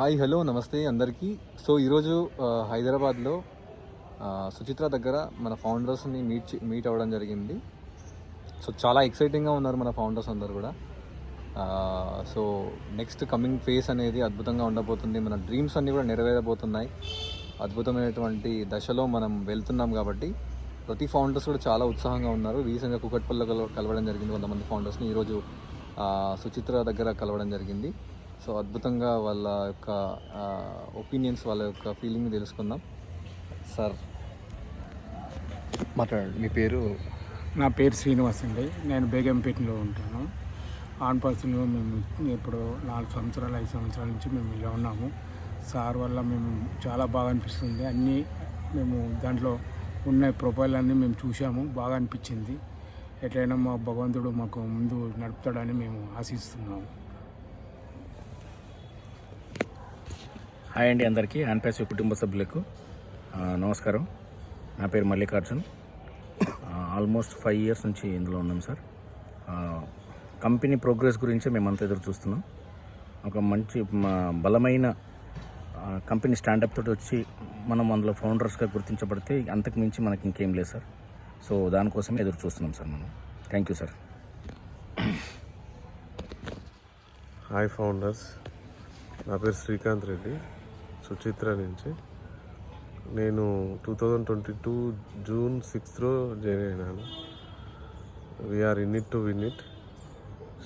Hi hello నమస్తే అందరికీ. So ఈరోజు హైదరాబాద్లో సుచిత్ర దగ్గర మన ఫౌండర్స్ని మీట్ మీట్ అవ్వడం జరిగింది. సో చాలా ఎక్సైటింగ్గా ఉన్నారు మన ఫౌండర్స్ అందరు కూడా. సో నెక్స్ట్ కమింగ్ ఫేస్ అనేది అద్భుతంగా ఉండబోతుంది. మన డ్రీమ్స్ అన్నీ కూడా నెరవేరబోతున్నాయి. అద్భుతమైనటువంటి దశలో మనం వెళ్తున్నాం కాబట్టి ప్రతి ఫౌండర్స్ కూడా చాలా ఉత్సాహంగా ఉన్నారు. రీసెంట్గా కుకట్పల్లిలో కలవడం జరిగింది కొంతమంది ఫౌండర్స్ని. ఈరోజు సుచిత్ర దగ్గర కలవడం జరిగింది. సో అద్భుతంగా వాళ్ళ యొక్క ఒపీనియన్స్ వాళ్ళ యొక్క ఫీలింగ్ని తెలుసుకుందాం. సార్. మాట్లాడండి మీ పేరు? నా పేరు శ్రీనివాస్ అండి. నేను బేగంపేటలో ఉంటాను. ఆన్ పర్సన్లో మేము ఇప్పుడు నాలుగు సంవత్సరాలు ఐదు సంవత్సరాల నుంచి మేము ఇలా ఉన్నాము. సార్ వల్ల మేము చాలా బాగా అనిపిస్తుంది. అన్నీ మేము దాంట్లో ఉన్న ప్రొఫైల్ అన్నీ మేము చూసాము బాగా అనిపించింది. ఎట్లయినా మా భగవంతుడు మాకు ముందు నడుపుతాడని మేము ఆశిస్తున్నాము. హాయ్ అండి అందరికీ. ఆన్పాసి కుటుంబ సభ్యులకు నమస్కారం. నా పేరు మల్లికార్జున్. ఆల్మోస్ట్ ఫైవ్ ఇయర్స్ నుంచి ఇందులో ఉన్నాం సార్. కంపెనీ ప్రోగ్రెస్ గురించే మేమంతా ఎదురు చూస్తున్నాం. ఒక మంచి మా బలమైన కంపెనీ స్టాండప్ తోటి వచ్చి మనం అందులో ఫౌండర్స్గా గుర్తించబడితే అంతకు మించి మనకి ఇంకేం లేదు సార్. సో దానికోసమే ఎదురు చూస్తున్నాం సార్ మనం. Thank you sir. Hi founders. నా పేరు శ్రీకాంత్ రెడ్డి. సుచిత్ర నుంచి. నేను two thousand twenty two June సిక్స్త్లో join అయినాను. We are in it to win it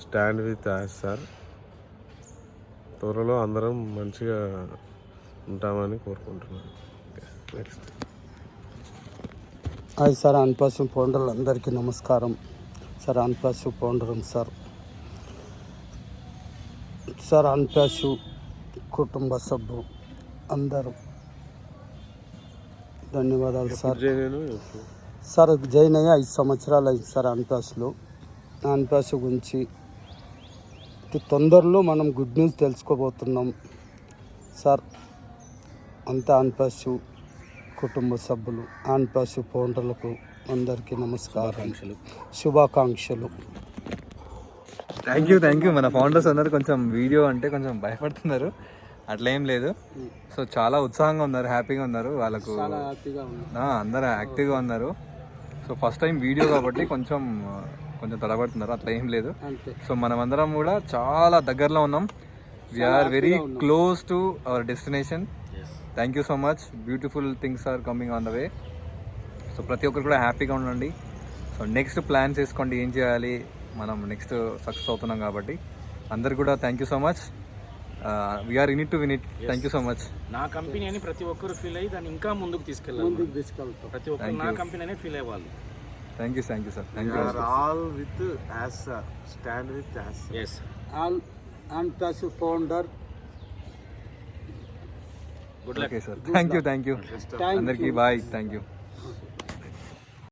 stand with us sir త్వరలో అందరం మంచిగా ఉంటామని కోరుకుంటున్నాను. నెక్స్ట్ హాయ్ సార్ అన్పాసు పౌండర్ అందరికీ నమస్కారం. సార్ అన్పాసు ఫౌండర్ సార్ సార్ అన్పాసు కుటుంబ సభ్యులు అందరూ. ధన్యవాదాలు సార్. జాయిన్ సార్ జైన్ అయ్యి ఐదు సంవత్సరాలు అయింది సార్ అన్పాస్లో. అన్పాస్ గురించి తొందరలో మనం గుడ్ న్యూస్ తెలుసుకోబోతున్నాం సార్. అంతా అన్పాసు కుటుంబ సభ్యులు అన్పాసు ఫౌండర్లకు అందరికీ నమస్కారం. శుభాకాంక్షలు. థ్యాంక్ యూ థ్యాంక్ యూ మన ఫౌండర్స్ అందరు కొంచెం వీడియో అంటే కొంచెం భయపడుతున్నారు. అట్లా ఏం లేదు సో చాలా ఉత్సాహంగా ఉన్నారు హ్యాపీగా ఉన్నారు. వాళ్ళకు అందరూ యాక్టివ్గా ఉన్నారు. సో ఫస్ట్ టైం వీడియో కాబట్టి కొంచెం కొంచెం తడబడుతున్నారు. అట్లా ఏం లేదు. సో మనమందరం కూడా చాలా దగ్గరలో ఉన్నాం. We are very close to our destination thank you so much beautiful things are coming on the way so ప్రతి ఒక్కరు కూడా హ్యాపీగా ఉండండి. సో నెక్స్ట్ ప్లాన్స్ వేసుకోండి ఏం చేయాలి. మనం నెక్స్ట్ సక్సెస్ అవుతున్నాం కాబట్టి. అందరు కూడా thank you so much we are in to win it thank you so much నా కంపెనీ అని ప్రతి ఒక్కరు ఫీల్ అయ్యి దాన్ని ఇంకా ముందుకు తీసుకెళ్ళాలి. తీసుకెళ్తాం. ప్రతి ఒక్కరు నా కంపెనీ అనే ఫీల్ అవ్వాలి thank you thank you sir thank you all with us sir stand with us sir yes all అన్పాసు founder good luck sir thank you thank you అందరికీ బాయ్ థ్యాంక్ యూ